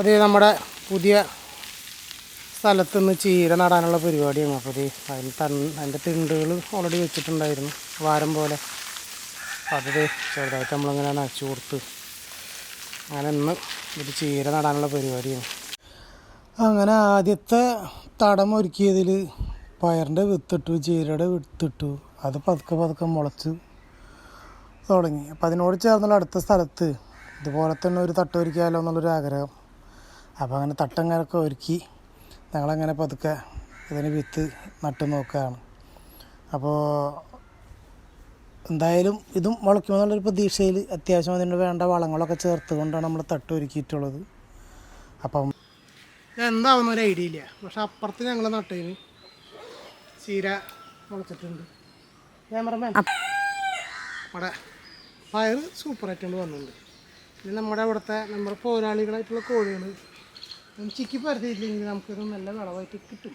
അത് നമ്മുടെ പുതിയ സ്ഥലത്ത് നിന്ന് ചീര നടാനുള്ള പരിപാടിയാണ്. അപ്പോൾ ഇത് അതിന് തൺ അതിന്റെ തിണ്ടുകൾ ഓൾറെഡി വെച്ചിട്ടുണ്ടായിരുന്നു. വാരം പോലെ. അപ്പോൾ അത് ചെറുതായിട്ട് നമ്മളിങ്ങനെ നനച്ചു കൊടുത്ത് അങ്ങനെ ഇന്ന് ഇത് ചീര നടാനുള്ള പരിപാടിയാണ്. അങ്ങനെ ആദ്യത്തെ തടം ഒരുക്കിയതിൽ പയറിന്റെ വിത്തിട്ടു ചീരയുടെ വിത്തിട്ടു. അത് പതുക്കെ പതുക്കെ മുളച്ച് തുടങ്ങി. അപ്പോൾ അതിനോട് ചേർന്നുള്ള അടുത്ത സ്ഥലത്ത് ഇതുപോലെ തന്നെ ഒരു തട്ടൊരുക്കിയാലോ എന്നുള്ളൊരു ആഗ്രഹം. അപ്പോൾ അങ്ങനെ തട്ടങ്ങനൊക്കെ ഒരുക്കി ഞങ്ങളങ്ങനെ പതുക്കെ ഇതിന് വിത്ത് നട്ട് നോക്കുകയാണ്. അപ്പോൾ എന്തായാലും ഇതും മുളയ്ക്കുമെന്നുള്ളൊരു പ്രതീക്ഷയിൽ അത്യാവശ്യം അതിന് വേണ്ട വളങ്ങളൊക്കെ ചേർത്ത് കൊണ്ടാണ് നമ്മൾ തട്ട് ഒരുക്കിയിട്ടുള്ളത്. അപ്പം എന്താവുന്ന ഒരു ഐഡിയ ഇല്ല. പക്ഷെ അപ്പുറത്ത് ഞങ്ങൾ നട്ടതിന് ചീര മുളച്ചിട്ടുണ്ട്. ക്യാമറമാൻ. അവിടെ പയർ സൂപ്പറായിട്ടുണ്ട് വന്നിട്ടുണ്ട്. പിന്നെ നമ്മുടെ അവിടുത്തെ നമ്മുടെ പോരാളികളായിട്ടുള്ള കോഴികൾ ചിക്കി പരത്തിയില്ലെങ്കിൽ നമുക്കൊരു നല്ല വിളവായിട്ട് കിട്ടും.